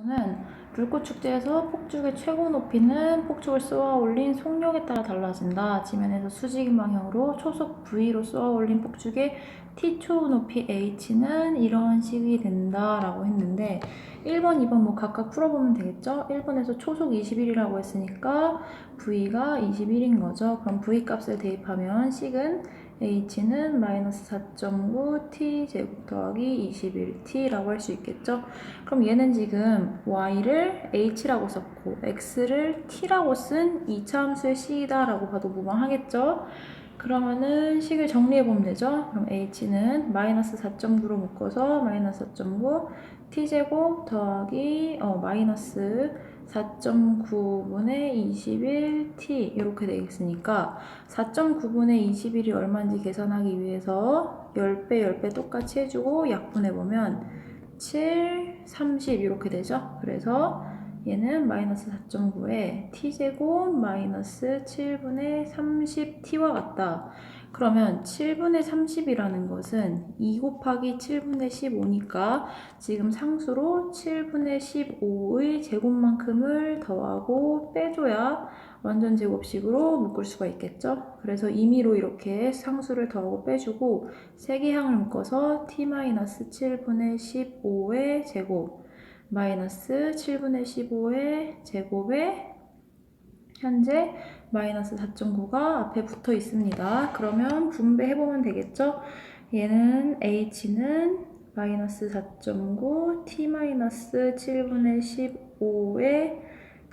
저는 불꽃 축제에서 폭죽의 최고 높이는 폭죽을 쏘아 올린 속력에 따라 달라진다. 지면에서 수직인 방향으로 초속 V로 쏘아 올린 폭죽의 T초 높이 H는 이런 식이 된다라고 했는데 1번, 2번 뭐 각각 풀어보면 되겠죠? 1번에서 초속 21이라고 했으니까 V가 21인 거죠. 그럼 V 값을 대입하면 식은 h는 마이너스 4.9 t 제곱 더하기 21t라고 할 수 있겠죠? 그럼 얘는 지금 y를 h라고 썼고 x를 t라고 쓴 이차함수의 식이다라고 봐도 무방하겠죠? 그러면은 식을 정리해 보면 되죠? 그럼 h는 마이너스 4.9로 묶어서 마이너스 4.9 t제곱 더하기 어 마이너스 4.9분의 21t 이렇게 되겠으니까 4.9분의 21이 얼마인지 계산하기 위해서 10배 10배 똑같이 해주고 약분해 보면 7, 30 이렇게 되죠. 그래서 얘는 마이너스 4.9에 t제곱 마이너스 7분의 30t와 같다. 그러면 7분의 30이라는 것은 2 곱하기 7분의 15니까 지금 상수로 7분의 15의 제곱만큼을 더하고 빼줘야 완전 제곱식으로 묶을 수가 있겠죠. 그래서 임의로 이렇게 상수를 더하고 빼주고 세 개 항을 묶어서 t-7분의 15의 제곱 마이너스 7분의 15의 제곱에 현재 마이너스 4.9가 앞에 붙어 있습니다. 그러면 분배해보면 되겠죠? 얘는 h는 마이너스 4.9 t 마이너스 7분의 15의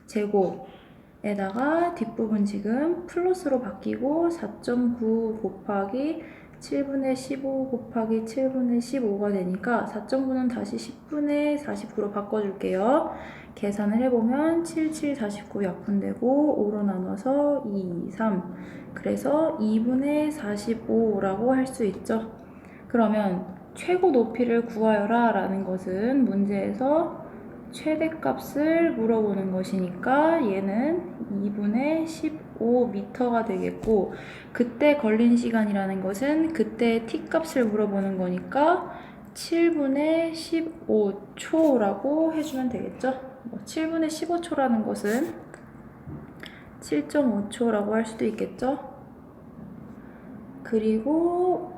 제곱에다가 뒷부분 지금 플러스로 바뀌고 4.9 곱하기 7분의 15 곱하기 7분의 15가 되니까 4.9는 다시 10분의 49로 바꿔줄게요. 계산을 해보면 7, 7, 49 약분되고 5로 나눠서 2, 3 그래서 2분의 45라고 할 수 있죠. 그러면 최고 높이를 구하여라 라는 것은 문제에서 최대값을 물어보는 것이니까 얘는 2분의 15m가 되겠고 그때 걸린 시간이라는 것은 그때 t값을 물어보는 거니까 7분의 15초라고 해주면 되겠죠. 뭐 7분의 15초라는 것은 7.5초라고 할 수도 있겠죠. 그리고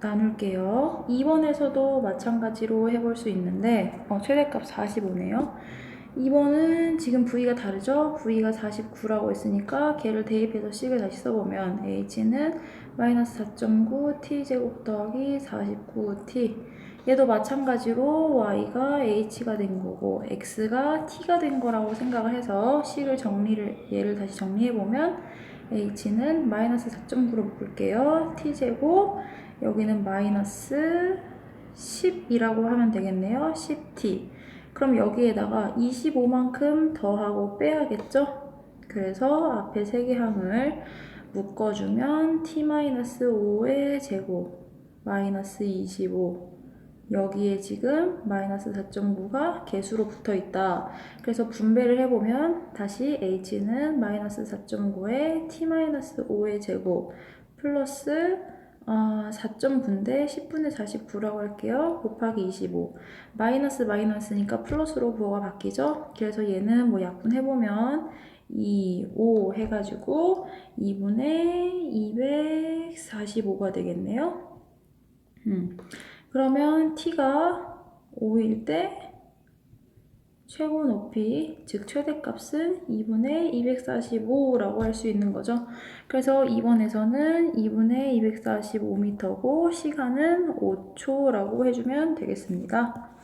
나눌게요. 2번에서도 마찬가지로 해볼 수 있는데 어, 최대값 45네요. 2번은 지금 V가 다르죠? V가 49라고 했으니까 걔를 대입해서 식을 다시 써보면 H는 마이너스 4.9 T제곱 더하기 49T 얘도 마찬가지로 Y가 H가 된 거고 X가 T가 된 거라고 생각을 해서 식을 정리를 얘를 다시 정리해보면 H는 마이너스 4.9로 묶을게요. T제곱 여기는 마이너스 10이라고 하면 되겠네요. 10t. 그럼 여기에다가 25만큼 더하고 빼야겠죠? 그래서 앞에 세 개 항을 묶어주면 t-5의 제곱 마이너스 25 여기에 지금 마이너스 4.9가 개수로 붙어 있다. 그래서 분배를 해보면 다시 h는 마이너스 4.9에 t-5의 제곱 플러스 아, 4.9인데 10분의 49라고 할게요. 곱하기 25. 마이너스 마이너스니까 플러스로 부호가 바뀌죠? 그래서 얘는 뭐 약분해보면 2, 5 해가지고 2분의 245가 되겠네요. 음. 그러면 t가 5일 때 최고 높이, 즉 최대값은 2분의 245라고 할 수 있는 거죠. 그래서 2번에서는 2분의 245m고 시간은 5초라고 해주면 되겠습니다.